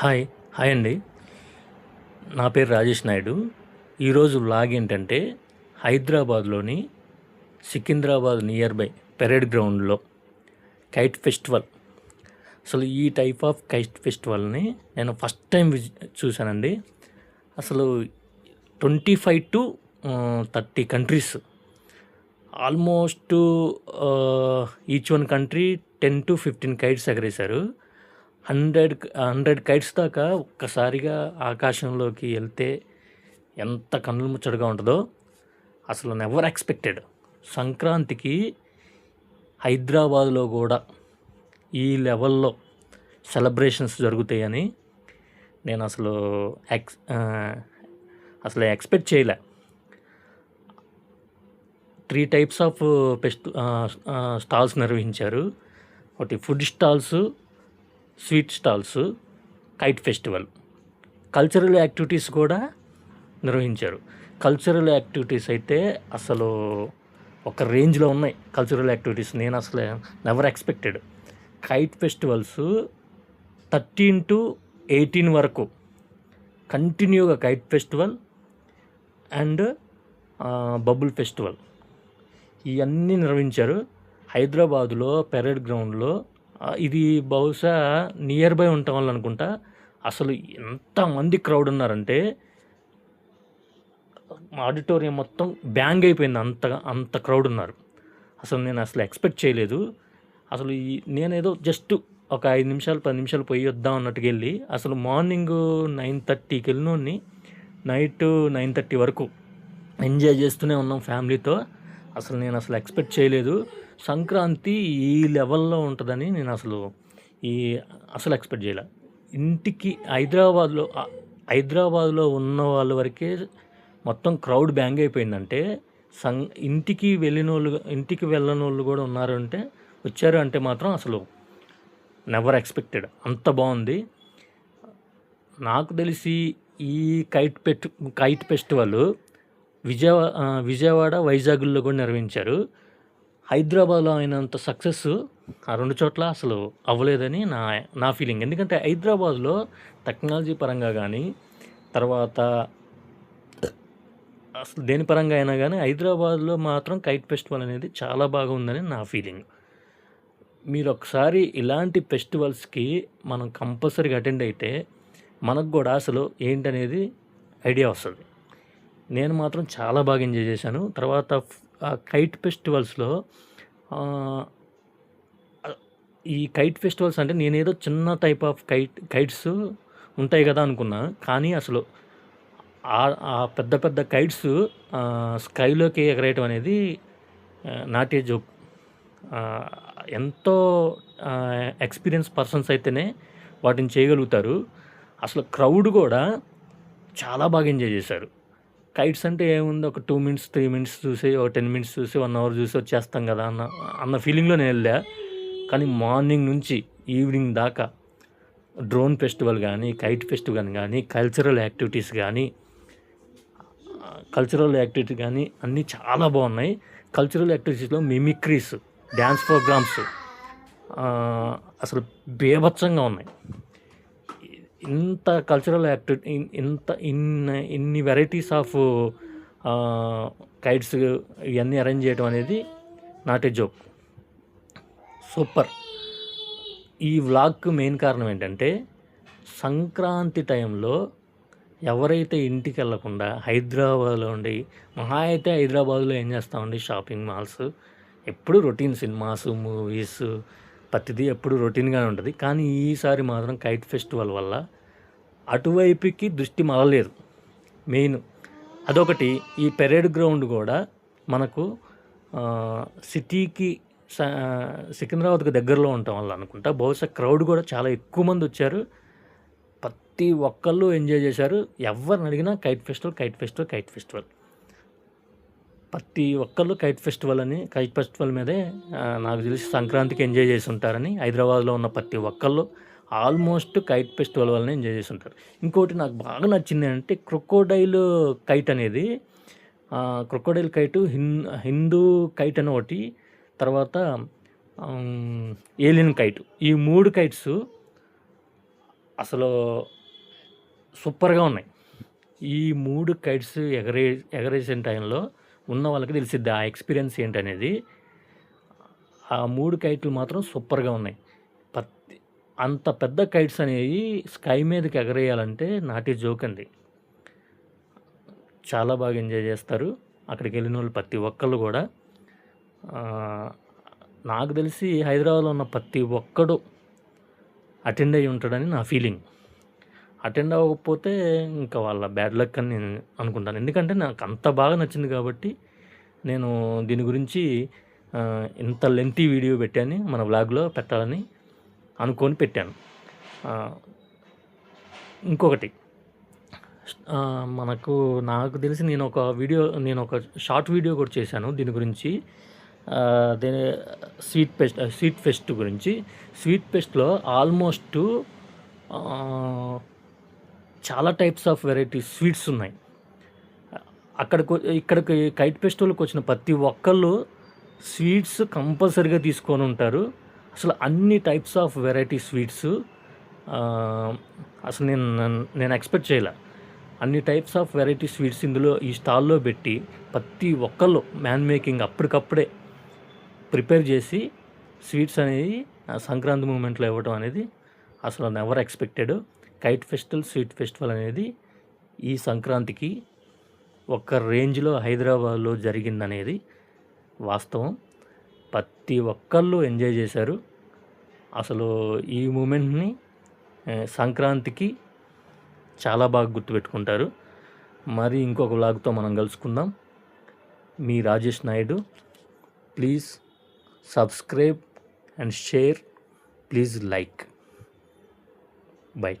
Hi hi అండి. నా పేరు రాజేష్ నాయుడు. ఈరోజు వ్లాగ్ ఏంటంటే హైదరాబాద్లోని సికింద్రాబాద్ నియర్ బై పెరేడ్ గ్రౌండ్లో కైట్ ఫెస్టివల్ అసలు ఈ టైప్ ఆఫ్ కైట్ ఫెస్టివల్ని నేను ఫస్ట్ టైం విజి చూశానండి. అసలు twenty five to thirty countries almost each one country ten to fifteen kites ఎగరేశారు. Hundred hundred kites దాకా ఒక్కసారిగా ఆకాశంలోకి వెళ్తే ఎంత కన్నులు ముచ్చటగా ఉంటుందో అసలు నెవర్ ఎక్స్పెక్టెడ్ సంక్రాంతికి హైదరాబాద్లో కూడా ఈ లెవెల్లో సెలబ్రేషన్స్ జరుగుతాయని నేను అసలు ఎక్స్ అసలు ఎక్స్పెక్ట్ చేయలే. Three types of fest stalls నిర్వహించారు. ఒకటి food stalls sweet stalls kite festival. Cultural activities కూడా నిర్వహించారు. కల్చరల్ యాక్టివిటీస్ అయితే అసలు ఒక రేంజ్లో ఉన్నాయి. కల్చరల్ యాక్టివిటీస్ నేను అసలు never expected kite festivals thirteen to eighteen వరకు కంటిన్యూగా kite festival and bubble festival. ఇవన్నీ నిర్వహించారు. హైదరాబాదులో పెరేడ్ గ్రౌండ్లో ఇది బహుశా నియర్ బై ఉండటం వల్ల అనుకుంటా. అసలు ఎంతమంది క్రౌడ్ ఉన్నారంటే ఆడిటోరియం మొత్తం బ్యాంగ్ అయిపోయింది అంత అంత క్రౌడ్ ఉన్నారు. అసలు నేను అసలు ఎక్స్పెక్ట్ చేయలేదు. అసలు ఈ నేనేదో జస్ట్ ఒక ఐదు నిమిషాలు పది నిమిషాలు పోయి వద్దాం అన్నట్టుకు వెళ్ళి అసలు మార్నింగ్ నైన్ థర్టీకి వెళ్ళినోడిని నైట్ నైన్ థర్టీ వరకు ఎంజాయ్ చేస్తూనే ఉన్నాం ఫ్యామిలీతో అసలు నేను అసలు ఎక్స్పెక్ట్ చేయలేదు. సంక్రాంతి ఈ లెవెల్లో ఉంటుందని నేను అసలు ఈ అసలు ఎక్స్పెక్ట్ చేయలే. ఇంటికి హైదరాబాద్లో హైదరాబాద్లో ఉన్న వాళ్ళ వరకే మొత్తం క్రౌడ్ బ్యాంగ్ అయిపోయిందంటే సం ఇంటికి వెళ్ళిన వాళ్ళు ఇంటికి వెళ్ళని వాళ్ళు కూడా ఉన్నారు అంటే వచ్చారు అంటే మాత్రం అసలు నెవర్ ఎక్స్పెక్టెడ్ అంత బాగుంది. నాకు తెలిసి ఈ కైట్ పెట్ కైట్ ఫెస్టివల్ విజయవా విజయవాడ వైజాగ్లో కూడా నిర్వహించారు. హైదరాబాద్లో అయినంత సక్సెస్ ఆ రెండు చోట్ల అసలు అవ్వలేదని నా నా ఫీలింగ్ ఎందుకంటే హైదరాబాద్లో టెక్నాలజీ పరంగా కానీ తర్వాత అసలు దేని పరంగా అయినా కానీ హైదరాబాద్లో మాత్రం కైట్ ఫెస్టివల్ అనేది చాలా బాగా ఉందని నా ఫీలింగ్ మీరు ఒకసారి ఇలాంటి ఫెస్టివల్స్కి మనం కంపల్సరీగా అటెండ్ అయితే మనకు కూడా అసలు ఏంటనేది ఐడియా వస్తుంది. నేను మాత్రం చాలా బాగా ఎంజాయ్ చేశాను. తర్వాత కైట్ ఫెస్టివల్స్లో ఈ కైట్ ఫెస్టివల్స్ అంటే నేనేదో చిన్న టైప్ ఆఫ్ కైట్ కైట్స్ ఉంటాయి కదా అనుకున్నా. కానీ అసలు ఆ పెద్ద పెద్ద కైట్స్ స్కైలోకి ఎగరేయటం అనేది నాటే జోక్. ఎంతో ఎక్స్పీరియన్స్ పర్సన్స్ అయితేనే వాటిని చేయగలుగుతారు. అసలు క్రౌడ్ కూడా చాలా బాగా ఎంజాయ్ చేశారు. కైట్స్ అంటే ఏముంది? ఒక టూ మినిట్స్ త్రీ మినిట్స్ చూసి ఒక టెన్ మినిట్స్ చూసి వన్ అవర్ చూసి వచ్చేస్తాం కదా అన్న అన్న ఫీలింగ్లో నేను వెళ్ళా. కానీ మార్నింగ్ నుంచి ఈవినింగ్ దాకా డ్రోన్ ఫెస్టివల్ కానీ కైట్ ఫెస్టివల్ కానీ కల్చరల్ యాక్టివిటీస్ కానీ కల్చరల్ యాక్టివిటీ కానీ అన్నీ చాలా బాగున్నాయి. కల్చరల్ యాక్టివిటీస్లో మిమిక్రీస్ డ్యాన్స్ ప్రోగ్రామ్స్ అసలు బేభత్సంగా ఉన్నాయి. ఇంత కల్చరల్ యాక్టివిటీ ఇంత ఇన్ని ఇన్ని వెరైటీస్ ఆఫ్ కైట్స్ ఇవన్నీ అరేంజ్ చేయడం అనేది నాట్ ఏ జోక్ సూపర్ ఈ వ్లాగ్కు మెయిన్ కారణం ఏంటంటే సంక్రాంతి టైంలో ఎవరైతే ఇంటికి వెళ్ళకుండా హైదరాబాద్లో ఉండి మహా అయితే హైదరాబాద్లో ఏం చేస్తామండి షాపింగ్ మాల్స్ ఎప్పుడు రొటీన్ సినిమాస్ మూవీస్ ప్రతిదీ ఎప్పుడు రొటీన్గానే ఉంటుంది. కానీ ఈసారి మాత్రం కైట్ ఫెస్టివల్ వల్ల అటువైపుకి దృష్టి మరలేదు మెయిన్ అదొకటి. ఈ పెరేడ్ గ్రౌండ్ కూడా మనకు సిటీకి స- సికింద్రాబాద్కి దగ్గరలో ఉండటం వల్ల అనుకుంటా. బహుశా క్రౌడ్ కూడా చాలా ఎక్కువ మంది వచ్చారు. ప్రతి ఒక్కళ్ళు ఎంజాయ్ చేశారు. ఎవరిని అడిగినా kite festival kite festival kite festival. ప్రతి ఒక్కళ్ళు కైట్ ఫెస్టివల్ అని కైట్ ఫెస్టివల్ మీదే నాకు తెలిసి సంక్రాంతికి ఎంజాయ్ చేసి ఉంటారని హైదరాబాద్లో ఉన్న ప్రతి ఒక్కళ్ళు ఆల్మోస్ట్ కైట్ ఫెస్టివల్ వల్లనే ఎంజాయ్ చేసి ఉంటారు. ఇంకోటి నాకు బాగా నచ్చింది అంటే క్రొకోడైల్ కైట్ అనేది క్రొకోడైల్ కైట్ హిన్ హిందూ కైట్ అని ఒకటి తర్వాత ఏలియన్ కైట్. ఈ మూడు కైట్స్ అసలు సూపర్గా ఉన్నాయి. ఈ మూడు కైట్స్ ఎగరే ఎగరేసిన టైంలో ఉన్న వాళ్ళకి తెలిసిద్ది ఆ ఎక్స్పీరియన్స్ ఏంటనేది. ఆ మూడు కైట్లు మాత్రం సూపర్గా ఉన్నాయి. పత్తి అంత పెద్ద కైట్స్ అనేవి స్కై మీదకి ఎగరేయాలంటే నాటి జోక్ అండి. చాలా బాగా ఎంజాయ్ చేస్తారు. అక్కడికి వెళ్ళిన వాళ్ళు ప్రతి ఒక్కళ్ళు కూడా. నాకు తెలిసి హైదరాబాద్లో ఉన్న ప్రతి ఒక్కడు అటెండ్ అయ్యి ఉంటాడని నా ఫీలింగ్. అటెండ్ అవ్వకపోతే ఇంకా వాళ్ళ బ్యాడ్ లక్ అని నేను అనుకుంటాను. ఎందుకంటే నాకు అంత బాగా నచ్చింది కాబట్టి నేను దీని గురించి ఇంత లెంతీ వీడియో పెట్టాను మన బ్లాగ్లో పెట్టాలని అనుకొని పెట్టాను. ఇంకొకటి మనకు నాకు తెలిసి నేను ఒక వీడియో నేను ఒక షార్ట్ వీడియో కూడా చేశాను దీని గురించి. దీని స్వీట్ ఫెస్ట్ స్వీట్ ఫెస్ట్ గురించి. స్వీట్ ఫెస్ట్లో ఆల్మోస్ట్ చాలా టైప్స్ ఆఫ్ వెరైటీ స్వీట్స్ ఉన్నాయి. అక్కడికి ఇక్కడికి కైట్ ఫెస్టివల్కి వచ్చిన ప్రతి ఒక్కళ్ళు స్వీట్స్ కంపల్సరీగా తీసుకొని ఉంటారు. అసలు అన్ని టైప్స్ ఆఫ్ వెరైటీ స్వీట్స్ అసలు నేను నేను ఎక్స్పెక్ట్ చేయలే. అన్ని టైప్స్ ఆఫ్ వెరైటీ స్వీట్స్ ఇందులో ఈ స్టాల్లో పెట్టి ప్రతి ఒక్కళ్ళు మ్యాన్ మేకింగ్ అప్పటికప్పుడే ప్రిపేర్ చేసి స్వీట్స్ అనేది ఆ సంక్రాంతి మూమెంట్లో ఇవ్వడం అనేది అసలు never expected kite festival sweet festival అనేది ఈ సంక్రాంతికి ఒక్క రేంజ్లో హైదరాబాద్లో జరిగిందనేది వాస్తవం. ప్రతి ఒక్కళ్ళు ఎంజాయ్ చేశారు. అసలు ఈ మూమెంట్ని సంక్రాంతికి చాలా బాగా గుర్తుపెట్టుకుంటారు. మరి ఇంకొక వ్లాగ్తో మనం కలుసుకుందాం. మీ Rajesh Naidu please subscribe and share please like. Bye.